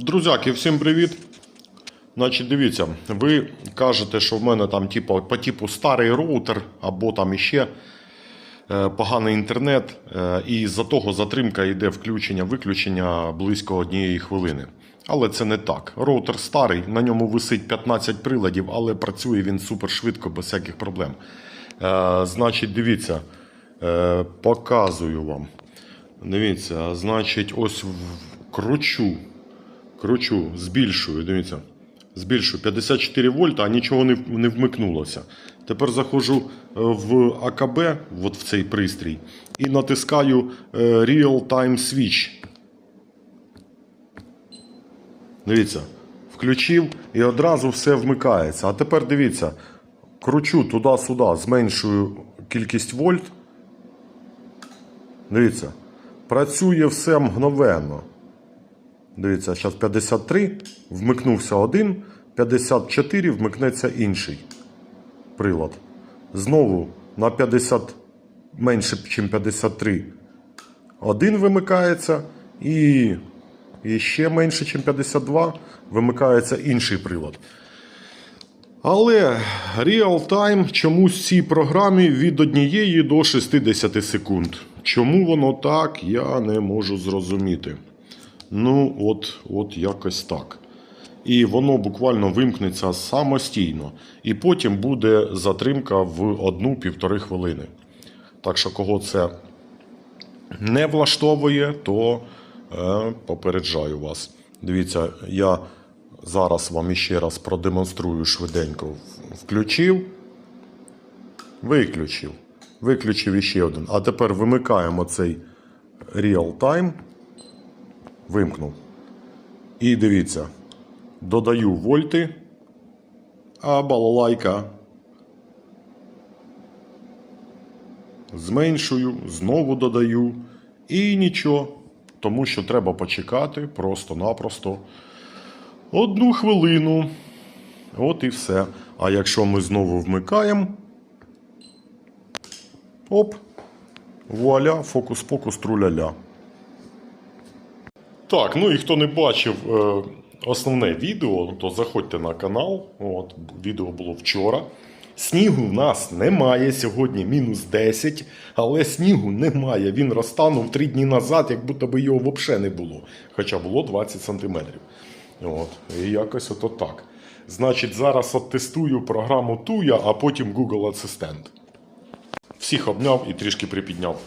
Друзяки, всім привіт. Значить, дивіться, ви кажете, що в мене там типу, по типу старий роутер або там іще е, поганий інтернет, е, і з-за того затримка йде включення-виключення близько однієї хвилини. Але це не так. Роутер старий, на ньому висить 15 приладів, але працює він супер швидко, без всяких проблем. Е, значить, дивіться, показую вам. Дивіться, значить, ось кручу. Кручу, збільшую, дивіться. Збільшую 54 вольта, а нічого не, не вмикнулося. Тепер заходжу е, в АКБ, от в цей пристрій, і натискаю е, Real Time Switch. Дивіться, включив і одразу все вмикається. А тепер дивіться, кручу туди-сюди, зменшую кількість вольт. Дивіться, працює все мгновенно. Дивіться, зараз 53, вмикнувся один, 54, вмикнеться інший прилад. Знову на 50 менше, ніж 53. Один вимикається, і, і ще менше, ніж 52, вимикається інший прилад. Але реал-тайм чомусь в цій програмі від 1 до 60 секунд. Чому воно так, я не можу зрозуміти. Ну, от, от якось так. І воно буквально вимкнеться самостійно. І потім буде затримка в одну-півтори хвилини. Так що, кого це не влаштовує, то е, попереджаю вас. Дивіться, я зараз вам іще раз продемонструю швиденько. Включив, виключив. Виключив іще один. А тепер вимикаємо цей real time. Вимкнув. І дивіться, додаю вольти, а балалайка. Зменшую, знову додаю. І нічого. Тому що треба почекати просто-напросто одну хвилину. От і все. А якщо ми знову вмикаємо. Оп. Вуаля, фокус-покус, труляля. Так, ну і хто не бачив е, основне відео, то заходьте на канал. От, відео було вчора. Снігу в нас немає сьогодні, мінус 10, але снігу немає. Він розтанув 3 дні назад, як будто би його взагалі не було. Хоча було 20 сантиметрів. От, і якось ото так. Значить, зараз от тестую програму Туя, а потім Google Асистент. Всіх обняв і трішки припідняв.